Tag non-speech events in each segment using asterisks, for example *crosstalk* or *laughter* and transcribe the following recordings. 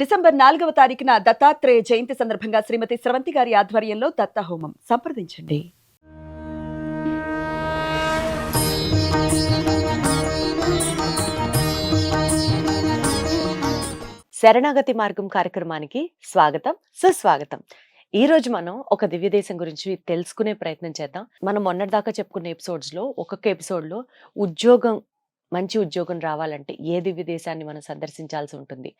December నాలుగవ తారీఖున దత్తాత్రేయ జయంతి సందర్భంగా శ్రీమతి స్రవంతి గారి ఆధ్వర్యంలో దత్త హోమం సంప్రదించండి. శరణాగతి మార్గం కార్యక్రమానికి స్వాగతం సుస్వాగతం. ఈ రోజు మనం ఒక దివ్య దేశం గురించి తెలుసుకునే ప్రయత్నం చేద్దాం. మనం మొన్నటిదాకా చెప్పుకున్న ఎపిసోడ్స్లో ఒక్కొక్క ఎపిసోడ్లో ఉద్యోగం మంచి ఉద్యోగం రావాలంటే ఏ దివ్య దేశాన్ని మనం సందర్శించాల్సి ఉంటుంది?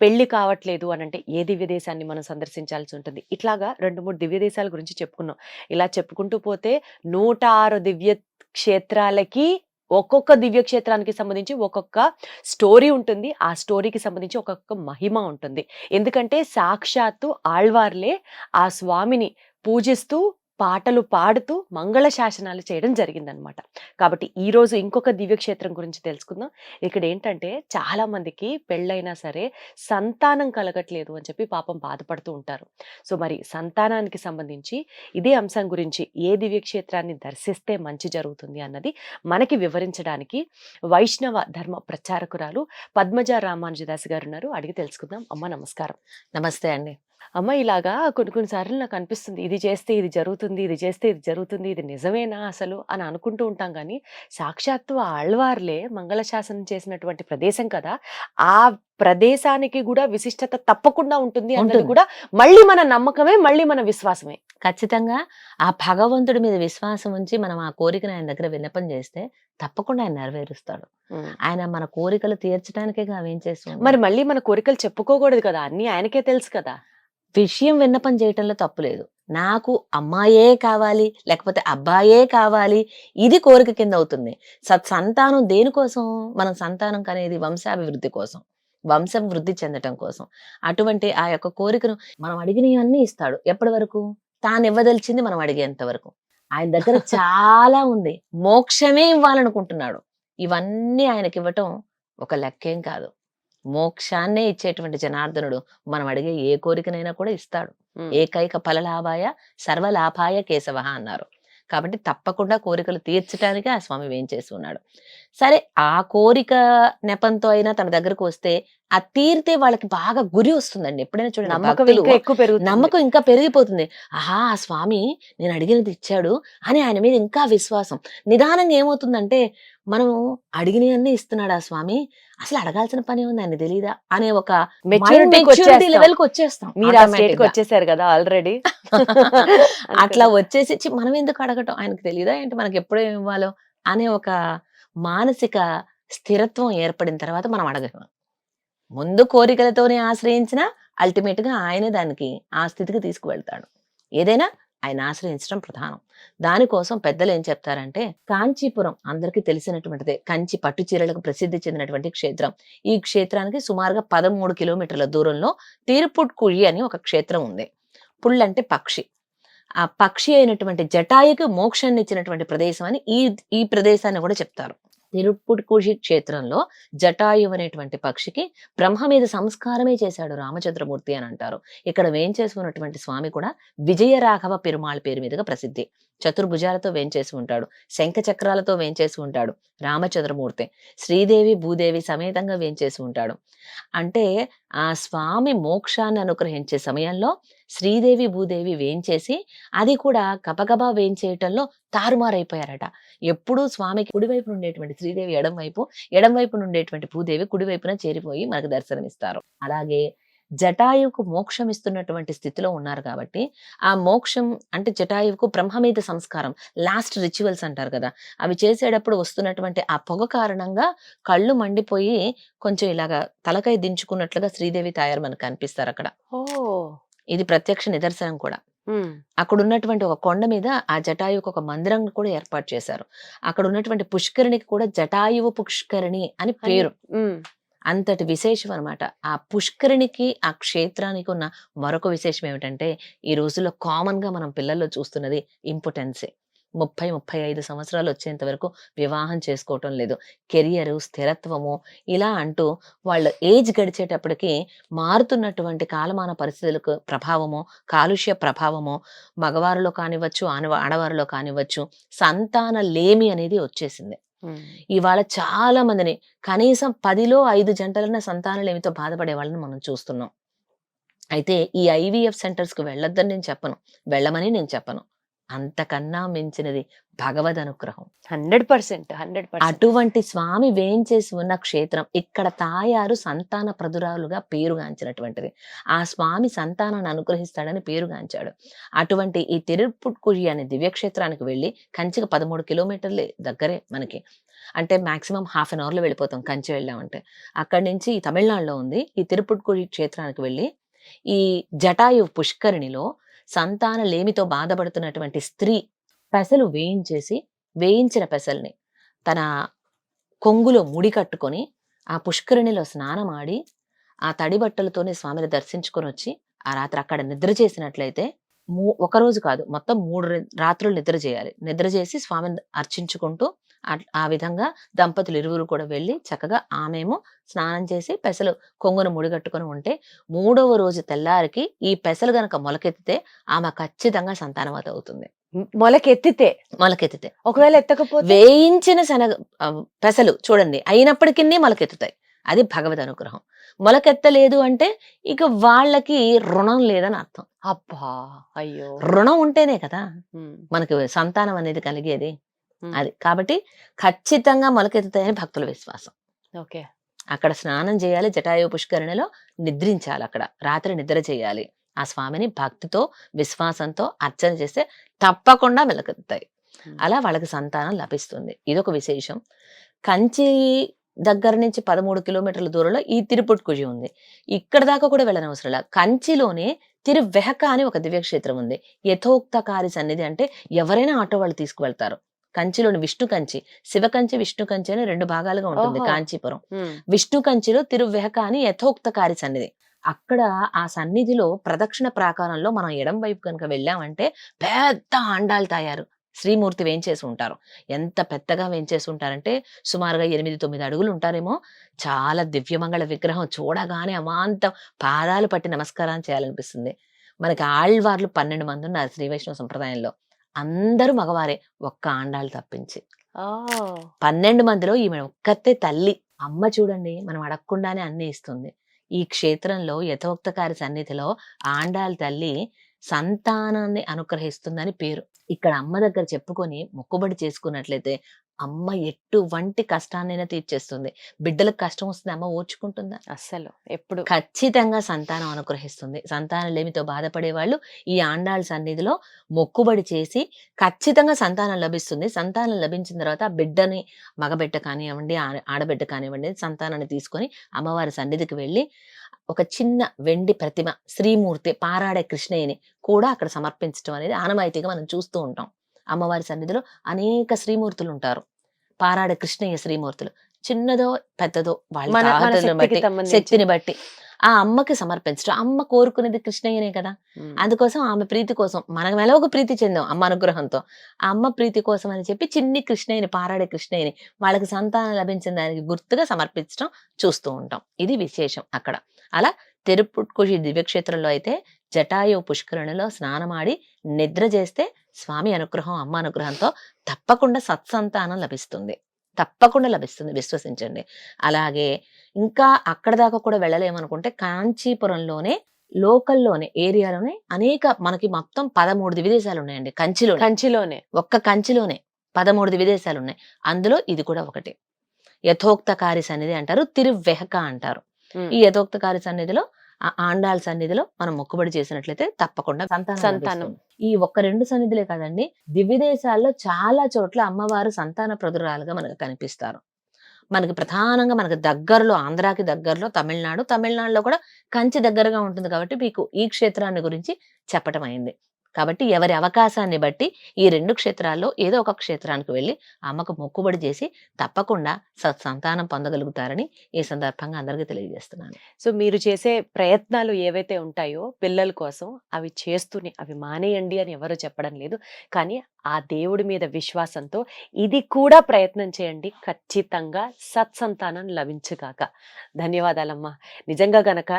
పెళ్ళి కావట్లేదు అని అంటే ఏ దివ్య దేశాన్ని మనం సందర్శించాల్సి ఉంటుంది? ఇట్లాగా రెండు మూడు దివ్య దేశాల గురించి చెప్పుకున్నాం. ఇలా చెప్పుకుంటూ పోతే నూట ఆరు దివ్య క్షేత్రాలకి ఒక్కొక్క దివ్యక్షేత్రానికి సంబంధించి ఒక్కొక్క స్టోరీ ఉంటుంది. ఆ స్టోరీకి సంబంధించి ఒక్కొక్క మహిమ ఉంటుంది. ఎందుకంటే సాక్షాత్తు ఆళ్వార్లే ఆ స్వామిని పూజిస్తూ పాటలు పాడుతూ మంగళ శాసనాలు చేయడం జరిగిందనమాట కాబట్టి ఈరోజు ఇంకొక దివ్యక్షేత్రం గురించి తెలుసుకుందాం. ఇక్కడ ఏంటంటే చాలా మందికి పెళ్ళైనా సరే సంతానం కలగట్లేదు అని చెప్పి పాపం బాధపడుతూ ఉంటారు. సో మరి సంతానానికి సంబంధించి ఇదే అంశం గురించి ఏ దివ్యక్షేత్రాన్ని దర్శిస్తే మంచి జరుగుతుంది అన్నది మనకి వివరించడానికి వైష్ణవ ధర్మ ప్రచారకురాలు పద్మజ రామానుజదాస్ గారు ఉన్నారు. అడిగి తెలుసుకుందాం. అమ్మ నమస్కారం. నమస్తే అండి. అమ్మ ఇలాగా కొన్ని కొన్నిసార్లు నాకు అనిపిస్తుంది. ఇది చేస్తే ఇది జరుగుతుంది ఇది చేస్తే ఇది జరుగుతుంది ఇది నిజమేనా అసలు? అని అనుకుంటూ ఉంటాం కానీ సాక్షాత్తు ఆళ్వార్లే మంగళ శాసనం చేసినటువంటి ప్రదేశం కదా ఆ ప్రదేశానికి కూడా విశిష్టత తప్పకుండా ఉంటుంది అన్నది. కూడా మళ్ళీ మన నమ్మకమే మళ్ళీ మన విశ్వాసమే. ఖచ్చితంగా ఆ భగవంతుడి మీద విశ్వాసం ఉంచి మనం ఆ కోరికను ఆయన దగ్గర విన్నపం చేస్తే తప్పకుండా ఆయన నెరవేరుస్తాడు. ఆయన మన కోరికలు తీర్చడానికే ఏం చేస్తున్నాం మరి మళ్ళీ మన కోరికలు చెప్పుకోకూడదు కదా అన్ని ఆయనకే తెలుసు కదా. విషయం విన్నపం చేయటంలో తప్పు లేదు. నాకు అమ్మాయే కావాలి లేకపోతే అబ్బాయే కావాలి ఇది కోరిక కింద అవుతుంది. సత్ సంతానం దేనికోసం? మనం సంతానం కనేది వంశాభివృద్ధి కోసం వంశం వృద్ధి చెందటం కోసం. అటువంటి ఆ యొక్క కోరికను మనం అడిగినవన్నీ ఇస్తాడు. ఎప్పటి వరకు? తాను ఇవ్వదలిచింది మనం అడిగేంత వరకు. ఆయన దగ్గర *laughs* చాలా ఉంది. మోక్షమే ఇవ్వాలనుకుంటున్నాడు. ఇవన్నీ ఆయనకి ఇవ్వటం ఒక లెక్కేం కాదు. మోక్షాన్నే ఇచ్చేటువంటి జనార్దనుడు మనం అడిగే ఏ కోరికనైనా కూడా ఇస్తాడు. ఏకైక ఫలలాభాయ సర్వలాభాయ కేశవ అన్నారు. కాబట్టి తప్పకుండా కోరికలు తీర్చడానికే ఆ స్వామి వేంచేసి ఉన్నాడు. సరే ఆ కోరిక నెపంతో అయినా తన దగ్గరకు వస్తే ఆ తీరితే వాళ్ళకి బాగా గురి వస్తుందండి. ఎప్పుడైనా చూడండి నమ్మకం నమ్మకం ఇంకా పెరిగిపోతుంది. ఆహా ఆ స్వామి నేను అడిగినది ఇచ్చాడు అని ఆయన మీద ఇంకా విశ్వాసం. నిదానంగా ఏమవుతుందంటే మనం అడిగినవన్నీ ఇస్తున్నాడు ఆ స్వామి అసలు అడగాల్సిన పని ఉంది ఆయన తెలియదా అనే ఒక మెచ్యూరిటీ లెవెల్కి వచ్చేస్తాం. మీరు ఆ స్టేట్ automatic కి గా. వచ్చేసారు కదా ఆల్రెడీ *laughs* అట్లా వచ్చేసి మనం ఎందుకు అడగటం? ఆయనకు తెలియదా ఏంటి? మనకి ఎప్పుడు ఇవ్వాలో? అనే ఒక మానసిక స్థిరత్వం ఏర్పడిన తర్వాత మనం అడగం ముందు కోరికలతోనే ఆశ్రయించిన అల్టిమేట్గా ఆయనే దానికి ఆ స్థితికి తీసుకువెళ్తాడు. ఏదైనా ఆయన ఆశ్రయించడం ప్రధానం. దానికోసం పెద్దలు ఏం చెప్తారంటే కాంచీపురం అందరికీ తెలిసినటువంటిదే కంచి పట్టు చీరలకు ప్రసిద్ధి చెందినటువంటి క్షేత్రం. ఈ క్షేత్రానికి సుమారుగా పదమూడు కిలోమీటర్ల దూరంలో తీరుపుట్కుళి అని ఒక క్షేత్రం ఉంది. పుల్ అంటే పక్షి. ఆ పక్షి అయినటువంటి జటాయికి మోక్షాన్ని ఇచ్చినటువంటి ప్రదేశం అని ఈ ఈ ప్రదేశాన్ని కూడా చెప్తారు. తిరుప్పుడుకుషి క్షేత్రంలో జటాయు అనేటువంటి పక్షికి బ్రహ్మ మీద సంస్కారమే చేశాడు రామచంద్రమూర్తి అని అంటారు. ఇక్కడ వేంచేసుకున్నటువంటి స్వామి కూడా విజయ రాఘవ పెరుమాళ్ పేరు మీదుగా ప్రసిద్ధి. చతుర్భుజాలతో వేంచేసి ఉంటాడు. శంఖ చక్రాలతో వేంచేసి ఉంటాడు రామచంద్రమూర్తి. శ్రీదేవి భూదేవి సమేతంగా వేంచేసి ఉంటాడు. అంటే ఆ స్వామి మోక్షాన్ని అనుగ్రహించే సమయంలో శ్రీదేవి భూదేవి వేయించేసి అది కూడా గబగబా వేయించేయటంలో తారుమారైపోయారట. ఎప్పుడూ స్వామికి కుడివైపు ఉండేటువంటి శ్రీదేవి ఎడంవైపు వైపు ఉండేటువంటి భూదేవి కుడివైపున చేరిపోయి మనకు దర్శనమిస్తారు. అలాగే జటాయువుకు మోక్షం ఇస్తున్నటువంటి స్థితిలో ఉన్నారు కాబట్టి ఆ మోక్షం అంటే జటాయువుకు బ్రహ్మమీద సంస్కారం లాస్ట్ రిచువల్స్ అంటారు కదా. అవి చేసేటప్పుడు వస్తున్నటువంటి ఆ పొగ కారణంగా కళ్ళు మండిపోయి కొంచెం ఇలాగా తలకై దించుకున్నట్లుగా శ్రీదేవి తయారు మనకు కనిపిస్తారు అక్కడ. ఓ! ఇది ప్రత్యక్ష నిదర్శనం కూడా. అక్కడ ఉన్నటువంటి ఒక కొండ మీద ఆ జటాయువుకు ఒక మందిరం కూడా ఏర్పాటు చేశారు. అక్కడ ఉన్నటువంటి పుష్కరిణికి కూడా జటాయువు పుష్కరిణి అని పేరు. అంతటి విశేషం అన్నమాట. ఆ పుష్కరిణికి ఆ క్షేత్రానికి ఉన్న మరొక విశేషం ఏమిటంటే ఈ రోజుల్లో కామన్గా మనం పిల్లల్లో చూస్తున్నది ఇంపార్టెన్సే ముప్పై ముప్పై ఐదు సంవత్సరాలు వచ్చేంత వరకు వివాహం చేసుకోవటం లేదు. కెరియర్ స్థిరత్వము ఇలా అంటూ వాళ్ళ ఏజ్ గడిచేటప్పటికి మారుతున్నటువంటి కాలమాన పరిస్థితులకు ప్రభావము కాలుష్య ప్రభావము మగవారిలో కానివ్వచ్చు ఆనవ ఆడవారిలో కానివ్వచ్చు సంతాన లేమి అనేది వచ్చేసింది. ఇవాళ చాలా మందిని కనీసం పదిలో ఐదు జంటలన్న సంతానలేమితో బాధపడే వాళ్ళని మనం చూస్తున్నాం. అయితే ఈ ఐవీఎఫ్ సెంటర్స్కు వెళ్ళొద్దని నేను చెప్పను. వెళ్ళమని నేను చెప్పను. అంతకన్నా మించినది భగవద్ అనుగ్రహం. Hundred percent hundred percent. అటువంటి స్వామి వేంచేసి ఉన్న క్షేత్రం ఇక్కడ తాయారు సంతాన ప్రదురాలుగా పేరుగాంచినటువంటిది ఆ స్వామి సంతానాన్ని అనుగ్రహిస్తాడని పేరుగాంచాడు అటువంటి ఈ తిరుపుట్కుడి అనే దివ్యక్షేత్రానికి వెళ్ళి కంచికి పదమూడు కిలోమీటర్లే దగ్గరే మనకి. అంటే మాక్సిమం హాఫ్ అన్ అవర్లో వెళ్ళిపోతాం కంచి వెళ్ళామంటే. అక్కడి నుంచి ఈ తమిళనాడులో ఉంది. ఈ తిరుపుట్కుడి క్షేత్రానికి వెళ్ళి ఈ జటాయు పుష్కరిణిలో సంతాన లేమితో బాధపడుతున్నటువంటి స్త్రీ పెసలు వేయించేసి వేయించిన పెసల్ని తన కొంగులో ముడి కట్టుకొని ఆ పుష్కరిణిలో స్నానమాడి ఆ తడి బట్టలతోనే స్వామిని దర్శించుకొని వచ్చి ఆ రాత్రి అక్కడ నిద్ర చేసినట్లయితే మూ ఒక రోజు కాదు మొత్తం మూడు రాత్రులు నిద్ర చేయాలి. నిద్ర చేసి స్వామిని అర్చించుకుంటూ ఆ- ఆ విధంగా దంపతులు ఇరువురు కూడా వెళ్ళి చక్కగా ఆమెమో స్నానం చేసి పెసలు కొంగును ముడిగట్టుకొని ఉంటే మూడవ రోజు తెల్లారికి ఈ పెసలు గనక మొలకెత్తితే ఆమె ఖచ్చితంగా సంతానవతి అవుతుంది. మొలకెత్తితే? మొలకెత్తితే. ఒకవేళ ఎత్తకపోతే? వేయించిన శనగ పెసలు చూడండి అయినప్పటికీ మొలకెత్తుతాయి. అది భగవద్ అనుగ్రహం. మొలకెత్తలేదు అంటే ఇక వాళ్ళకి రుణం లేదని అర్థం. అబ్బా! అయ్యో! రుణం ఉంటేనే కదా మనకి సంతానం అనేది కలిగేది. అది. కాబట్టి ఖచ్చితంగా మొలకెత్తుతాయని భక్తుల విశ్వాసం. ఓకే. అక్కడ స్నానం చేయాలి జటాయు పుష్కరిణిలో నిద్రించాలి అక్కడ. రాత్రి నిద్ర చేయాలి. ఆ స్వామిని భక్తితో విశ్వాసంతో అర్చన చేస్తే తప్పకుండా మెలకెత్తుతాయి. అలా వాళ్ళకి సంతానం లభిస్తుంది. ఇదొక విశేషం. కంచి దగ్గర నుంచి పదమూడు కిలోమీటర్ల దూరంలో ఈ తిరుపుట్కుజి ఉంది. ఇక్కడ దాకా కూడా వెళ్ళనవసరం లేదు. కంచిలోనే తిరువెహక అని ఒక దివ్యక్షేత్రం ఉంది. యథోక్తకారి సన్నిధి అంటే ఎవరైనా ఆటో వాళ్ళు తీసుకువెళ్తారు. కంచిలోని విష్ణు కంచి. శివ కంచి విష్ణు కంచి అని రెండు భాగాలుగా ఉంటుంది. కాంచీపురం. విష్ణు కంచిలో తిరువెహక అని యథోక్తకారి సన్నిధి. అక్కడ ఆ సన్నిధిలో ప్రదక్షిణ ప్రాకారంలో మనం ఎడం వైపు కనుక వెళ్ళామంటే పెద్ద ఆండాలు తాయారు. శ్రీమూర్తి వేంచేసి ఉంటారు. ఎంత పెద్దగా వేంచేసి ఉంటారంటే సుమారుగా ఎనిమిది తొమ్మిది అడుగులు ఉంటారేమో. చాలా దివ్యమంగళ విగ్రహం చూడగానే అమాంతం పాదాలు పట్టి నమస్కారం చేయాలనిపిస్తుంది. మనకి ఆళ్వార్లు పన్నెండు మంది ఉన్నారు శ్రీ వైష్ణవ సంప్రదాయంలో. అందరూ మగవారే ఒక్క ఆండాలు తప్పించి. పన్నెండు మందిలో ఈమె ఒక్కతే తల్లి. అమ్మ చూడండి మనం అడగకుండానే అన్ని ఇస్తుంది. ఈ క్షేత్రంలో యథోక్తకారి సన్నిధిలో ఆండాల తల్లి సంతానాన్ని అనుగ్రహిస్తుందని పేరు. ఇక్కడ అమ్మ దగ్గర చెప్పుకొని మొక్కుబడి చేసుకున్నట్లయితే అమ్మ ఎటువంటి కష్టాన్నైనా తీర్చేస్తుంది. బిడ్డలకు కష్టం వస్తుంది అమ్మ ఓర్చుకుంటుందా? అస్సలు ఎప్పుడు. ఖచ్చితంగా సంతానం అనుగ్రహిస్తుంది. సంతానం లేమితో బాధపడే వాళ్ళు ఈ ఆండాళ్ళ సన్నిధిలో మొక్కుబడి చేసి ఖచ్చితంగా సంతానం లభిస్తుంది. సంతానం లభించిన తర్వాత బిడ్డని మగబిడ్డ కానివ్వండి ఆడబిడ్డ కానివ్వండి సంతానాన్ని తీసుకొని అమ్మవారి సన్నిధికి వెళ్ళి ఒక చిన్న వెండి ప్రతిమ శ్రీమూర్తి పారాడే కృష్ణయ్యని కూడా అక్కడ సమర్పించడం అనేది ఆనవాయితీగా మనం చూస్తూ ఉంటాం. అమ్మవారి సన్నిధిలో అనేక శ్రీమూర్తులు ఉంటారు. పారాడే కృష్ణయ్య శ్రీమూర్తులు. చిన్నదో పెద్దదో వాళ్ళ బట్టి. శక్తిని బట్టి ఆ అమ్మకి సమర్పించడం. అమ్మ కోరుకునేది కృష్ణయ్యనే కదా. అందుకోసం ఆమె ప్రీతి కోసం మనం ఎలా ఒక ప్రీతి చెందాం అమ్మ అనుగ్రహంతో. ఆ అమ్మ ప్రీతి కోసం అని చెప్పి చిన్ని కృష్ణయ్యని పారాడే కృష్ణయ్యని వాళ్ళకి సంతానం లభించిన దానికి గుర్తుగా సమర్పించడం చూస్తూ ఉంటాం. ఇది విశేషం అక్కడ. అలా తిరుపుట్కుషి దివ్యక్షేత్రంలో అయితే జటాయు పుష్కరణిలో స్నానమాడి నిద్ర చేస్తే స్వామి అనుగ్రహం అమ్మ అనుగ్రహంతో తప్పకుండా సత్సంతానం లభిస్తుంది. తప్పకుండా లభిస్తుంది విశ్వసించండి. అలాగే ఇంకా అక్కడ దాకా కూడా వెళ్ళలేమనుకుంటే కాంచీపురంలోనే లోకల్లోనే ఏరియాలోనే అనేక మనకి మొత్తం పదమూడు విదేశాలు ఉన్నాయండి. కంచిలో కంచిలోనే. ఒక్క కంచిలోనే పదమూడు విదేశాలు ఉన్నాయి. అందులో ఇది కూడా ఒకటి. యథోక్తకారి సన్నిధి అంటారు తిరువెహక అంటారు. ఈ యథోక్తకారి సన్నిధిలో ఆ ఆండాళ్ళ సన్నిధిలో మనం మొక్కుబడి చేసినట్లయితే తప్పకుండా సంతానం. ఈ ఒక్క రెండు సన్నిధులే కాదండి దివ్యదేశాల్లో చాలా చోట్ల అమ్మవారు సంతాన ప్రదురాలుగా మనకు కనిపిస్తారు. మనకి ప్రధానంగా మనకి దగ్గరలో ఆంధ్రాకి దగ్గరలో తమిళనాడు తమిళనాడులో కూడా కంచి దగ్గరగా ఉంటుంది కాబట్టి మీకు ఈ క్షేత్రాన్ని గురించి చెప్పటం అయింది. కాబట్టి ఎవరి అవకాశాన్ని బట్టి ఈ రెండు క్షేత్రాల్లో ఏదో ఒక క్షేత్రానికి వెళ్ళి అమ్మకు మొక్కుబడి చేసి తప్పకుండా సత్సంతానం పొందగలుగుతారని ఈ సందర్భంగా అందరికీ తెలియజేస్తున్నాను. సో మీరు చేసే ప్రయత్నాలు ఏవైతే ఉంటాయో పిల్లల కోసం అవి చేస్తూనే అవి మానేయండి అని ఎవరు చెప్పడం లేదు. కానీ ఆ దేవుడి మీద విశ్వాసంతో ఇది కూడా ప్రయత్నం చేయండి. ఖచ్చితంగా సత్సంతానం లభించుగాక. ధన్యవాదాలమ్మా. నిజంగా గనక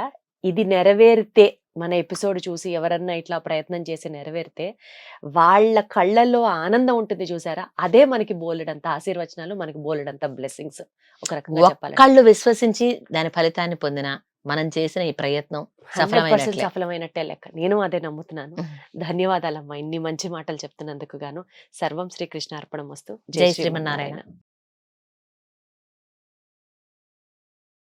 ఇది నెరవేరితే మన ఎపిసోడ్ చూసి ఎవరన్నా ఇట్లా ప్రయత్నం చేసి నెరవేరితే వాళ్ళ కళ్ళల్లో ఆనందం ఉంటుంది చూసారా? అదే మనకి బోలెడంత ఆశీర్వచనాలు మనకి బోలెడంత బ్లెస్సింగ్స్. ఒక రకంగా చెప్పాలి ఒక్కళ్ళు విశ్వసించి దాని ఫలితాన్ని పొందిన మనం చేసిన ఈ ప్రయత్నం 100% సఫలమైనట్లే. సఫలమైనట్టే లెక్క. నేను అదే నమ్ముతున్నాను. ధన్యవాదాలమ్మా. ఇన్ని మంచి మాటలు చెప్తున్నందుకు గాను. సర్వం శ్రీకృష్ణ అర్పణం వస్తు జై శ్రీమన్నారాయణ.